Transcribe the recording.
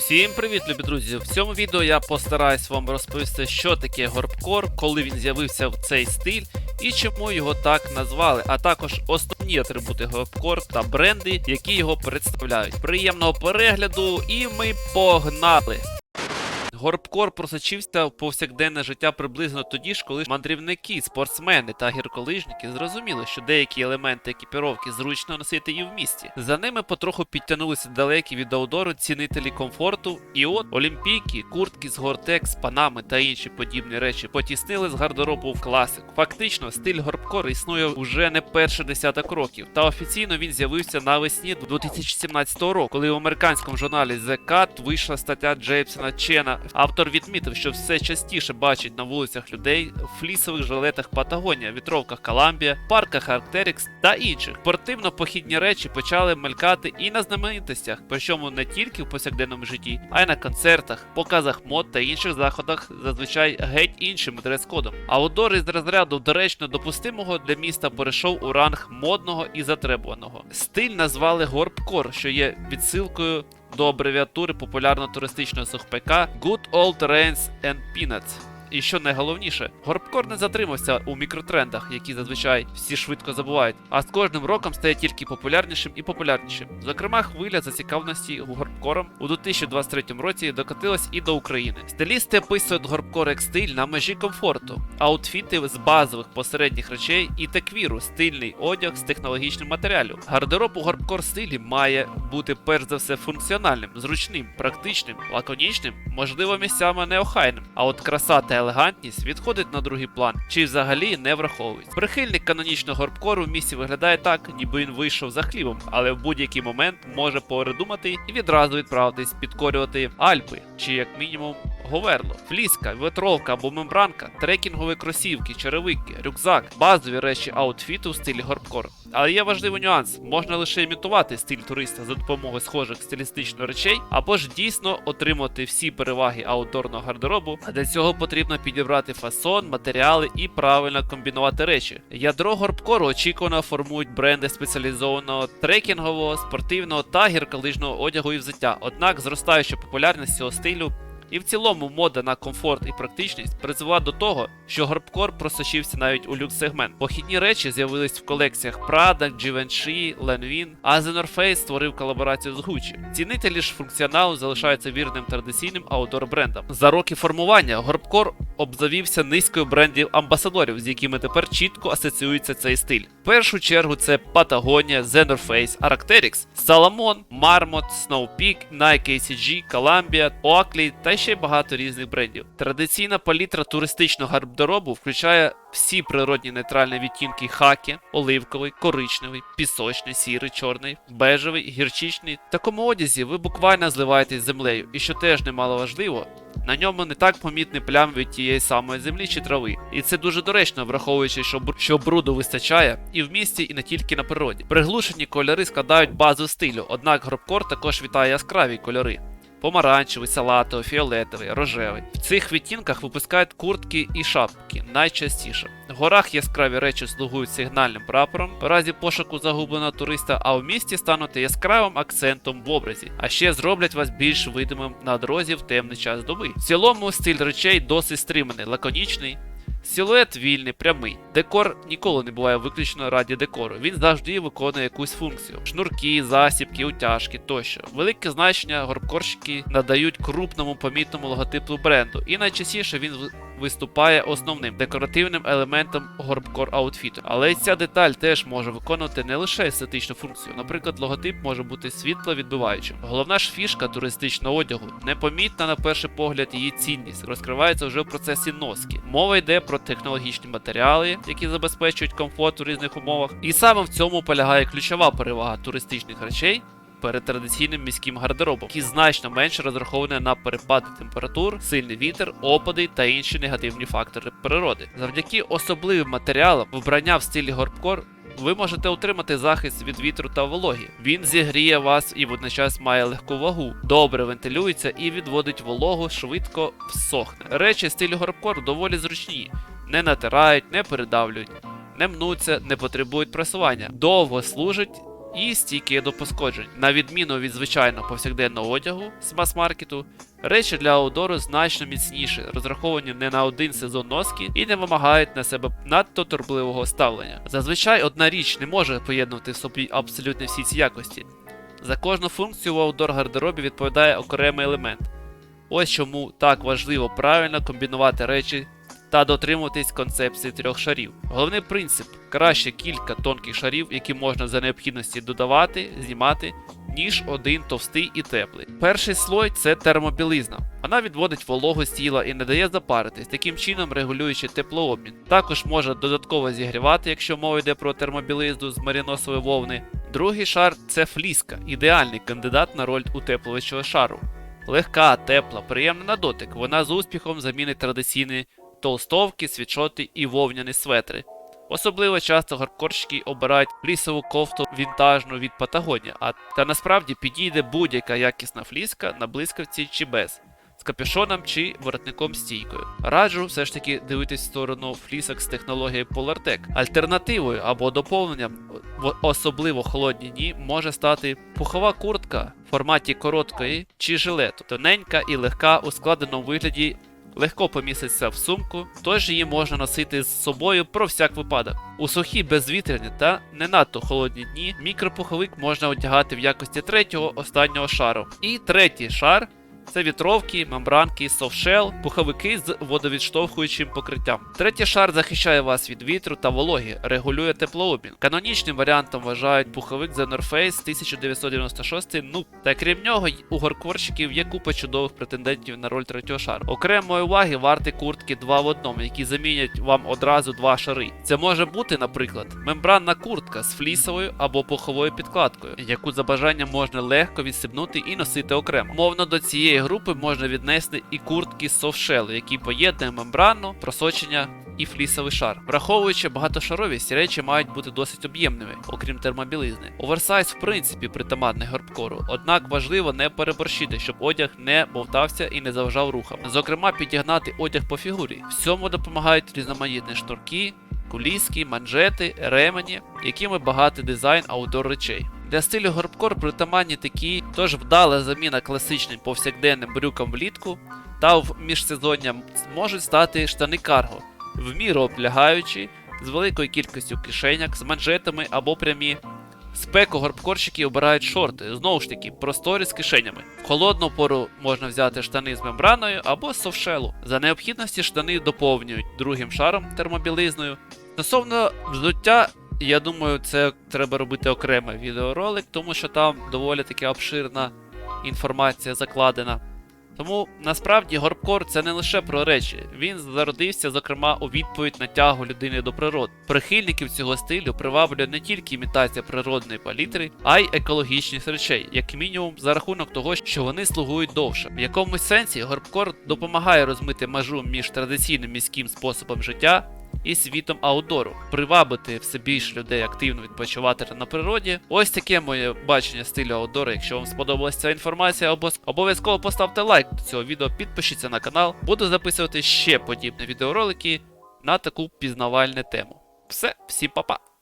Всім привіт, любі друзі! В цьому відео я постараюсь вам розповісти, що таке горбкор, коли він з'явився в цей стиль і чому його так назвали, а також основні атрибути горбкор та бренди, які його представляють. Приємного перегляду, і ми погнали! Горбкор просочився в повсякденне життя приблизно тоді ж, коли мандрівники, спортсмени та гірколижники зрозуміли, що деякі елементи екіпіровки зручно носити і в місті. За ними потроху підтягнулися далекі від аудору цінителі комфорту, і от олімпійки, куртки з гортекс, панами та інші подібні речі потіснили з гардеробу в класику. Фактично, стиль горбкор існує уже не перше десяток років, та офіційно він з'явився навесні 2017 року, коли в американському журналі The Cut вийшла стаття Джеймсона Чена. Автор відмітив, що все частіше бачить на вулицях людей в флісових жилетах Патагонія, вітровках Коламбія, парках Арктерікс та інших. Спортивно-похідні речі почали мелькати і на знаменитостях, причому не тільки в повсякденному житті, а й на концертах, показах мод та інших заходах, зазвичай геть іншим дрес-кодом. Аудор із розряду доречно допустимого для міста перейшов у ранг модного і затребуваного. Стиль назвали горбкор, що є відсилкою до абревіатури популярно-туристичного сухпайка Good Old Rains and Peanuts. І що найголовніше, горбкор не затримався у мікротрендах, які зазвичай всі швидко забувають, а з кожним роком стає тільки популярнішим і популярнішим. Зокрема, хвиля зацікавленості горбкором у 2023 році докотилась і до України. Стилісти описують горбкор як стиль на межі комфорту, аутфіти з базових посередніх речей і теквіру, стильний одяг з технологічним матеріалом. Гардероб у горбкор стилі має бути перш за все функціональним, зручним, практичним, лаконічним, можливо, місцями неохайним. А от краса та елегантність відходить на другий план, чи взагалі не враховують. Прихильник канонічного горбкору в місті виглядає так, ніби він вийшов за хлібом, але в будь-який момент може передумати і відразу відправитись підкорювати Альпи, чи як мінімум. Говерло, фліска, ветровка або мембранка, трекінгові кросівки, черевики, рюкзак, базові речі аутфіту в стилі горбкор. Але є важливий нюанс: можна лише імітувати стиль туриста за допомогою схожих стилістичних речей, або ж дійсно отримати всі переваги аутдорного гардеробу. А для цього потрібно підібрати фасон, матеріали і правильно комбінувати речі. Ядро горбкору очікувано формують бренди спеціалізованого трекінгового, спортивного та гірколижного одягу і взуття. Однак зростаюча популярність цього стилю і в цілому мода на комфорт і практичність призвела до того, що горбкор просочився навіть у люкс-сегмент. Похідні речі з'явились в колекціях Prada, Givenchy, Lanvin, а The North Face створив колаборацію з Gucci. Цінителі ж функціоналу залишаються вірним традиційним аудор брендам. За роки формування горбкор обзавівся низкою брендів амбасадорів, з якими тепер чітко асоціюється цей стиль. В першу чергу це Patagonia, The North Face, Arc'teryx, Salomon, Marmot, Snow Peak, Nike ACG, Columbia, Oakley та ще багато різних брендів. Традиційна палітра туристичного гардеробу включає всі природні нейтральні відтінки хакі, оливковий, коричневий, пісочний, сірий, чорний, бежевий, гірчичний. В такому одязі ви буквально зливаєтесь землею, і що теж немало важливо, на ньому не так помітний плям від тієї самої землі чи трави. І це дуже доречно, враховуючи, що, бр- що бруду вистачає і в місті, і не тільки на природі. Приглушені кольори складають базу стилю, однак гробкор також вітає яскраві кольори. Помаранчевий, салатовий, фіолетовий, рожевий. В цих відтінках випускають куртки і шапки найчастіше. В горах яскраві речі слугують сигнальним прапором в разі пошуку загубленого туриста, а в місті стануть яскравим акцентом в образі, а ще зроблять вас більш видимим на дорозі в темний час доби. В цілому стиль речей досить стриманий, лаконічний. Силует вільний, прямий. Декор ніколи не буває виключно раді декору. Він завжди виконує якусь функцію: шнурки, засібки, утяжки тощо. Велике значення горбкорщики надають крупному помітному логотипу бренду, і найчастіше він виступає основним декоративним елементом горбкор аутфіту. Але ця деталь теж може виконувати не лише естетичну функцію. Наприклад, логотип може бути світловідбиваючим. Головна ж фішка туристичного одягу непомітна на перший погляд її цінність розкривається вже в процесі носки. Мова йде про технологічні матеріали, які забезпечують комфорт у різних умовах. І саме в цьому полягає ключова перевага туристичних речей. Перед традиційним міським гардеробом, який значно менше розрахований на перепади температур, сильний вітер, опади та інші негативні фактори природи. Завдяки особливим матеріалам, вбрання в стилі горбкор ви можете отримати захист від вітру та вологі. Він зігріє вас і водночас має легку вагу, добре вентилюється і відводить вологу, швидко всохне. Речі стилю горбкор доволі зручні, не натирають, не передавлюють, не мнуться, не потребують пресування, довго служать і стійкі до пошкоджень. На відміну від звичайного повсякденного одягу з мас-маркету, речі для аудору значно міцніші, розраховані не на один сезон носки і не вимагають на себе надто турбливого ставлення. Зазвичай одна річ не може поєднувати в собі абсолютно всі ці якості. За кожну функцію в аудор гардеробі відповідає окремий елемент. Ось чому так важливо правильно комбінувати речі та дотримуватись концепції трьох шарів. Головний принцип краще кілька тонких шарів, які можна за необхідності додавати, знімати, ніж один товстий і теплий. Перший слой це термобілизна. Вона відводить вологу з тіла і не дає запаритись, таким чином регулюючи теплообмін. Також можна додатково зігрівати, якщо мова йде про термобілизну з маріносової вовни. Другий шар це фліска, ідеальний кандидат на роль утеплювачого шару. Легка, тепла, приємна на дотик. Вона з успіхом замінить традиційні толстовки, світшоти і вовняні светри. Особливо часто гаркорщики обирають флісову кофту вінтажну від Патагонія, а та насправді підійде будь-яка якісна фліска на блискавці чи без, з капюшоном чи воротником стійкою. Раджу все ж таки дивитись в сторону флісок з технологією PolarTec. Альтернативою або доповненням в особливо холодні дні може стати пухова куртка в форматі короткої чи жилету, тоненька і легка у складеному вигляді легко поміститься в сумку, тож її можна носити з собою про всяк випадок. У сухі безвітряні та не надто холодні дні мікропуховик можна одягати в якості третього останнього шару. І третій шар це вітровки, мембранки, софтшел, пуховики з водовідштовхуючим покриттям. Третій шар захищає вас від вітру та вологи, регулює теплообмін. Канонічним варіантом вважають пуховик The North Face 1996 ну та крім нього, у горкорщиків є купа чудових претендентів на роль третього шару. Окремої уваги варті куртки 2 в одному, які замінять вам одразу два шари. Це може бути, наприклад, мембранна куртка з флісовою або пуховою підкладкою, яку за бажанням можна легко відсипнути і носити окремо. Мовно до цієї групи можна віднести і куртки з софтшелу, які поєднує мембранну, просочення і флісовий шар. Враховуючи багатошаровість, речі мають бути досить об'ємними, окрім термобілизни. Оверсайз в принципі притаманний горбкору, однак важливо не переборщити, щоб одяг не бовтався і не заважав рухам. Зокрема, підігнати одяг по фігурі. В цьому допомагають різноманітні шнурки, куліски, манжети, ремені, якими багатий дизайн аудор речей. Для стилю горбкор притаманні такі, тож вдала заміна класичним повсякденним брюкам влітку та в міжсезоння можуть стати штани карго, в міру облягаючі, з великою кількістю кишеняк, з манжетами або прямі. Спеку горбкорщики обирають шорти, знову ж таки, просторі з кишенями. В холодну пору можна взяти штани з мембраною або з софшелу. За необхідності штани доповнюють другим шаром термобілизною. Стосовно взуття, я думаю, це треба робити окремий відеоролик, тому що там доволі таки обширна інформація закладена. Тому насправді горбкор це не лише про речі. Він зародився, зокрема, у відповідь на тягу людини до природи. Прихильників цього стилю приваблює не тільки імітація природної палітри, а й екологічність речей, як мінімум, за рахунок того, що вони слугують довше. В якомусь сенсі горбкор допомагає розмити межу між традиційним міським способом життя і світом аудору, привабити все більше людей активно відпочивати на природі. Ось таке моє бачення стилю аудору. Якщо вам сподобалася ця інформація, обов'яз- обов'язково поставте лайк до цього відео, підпишіться на канал. Буду записувати ще подібні відеоролики на таку пізнавальну тему. Все, всім па-па!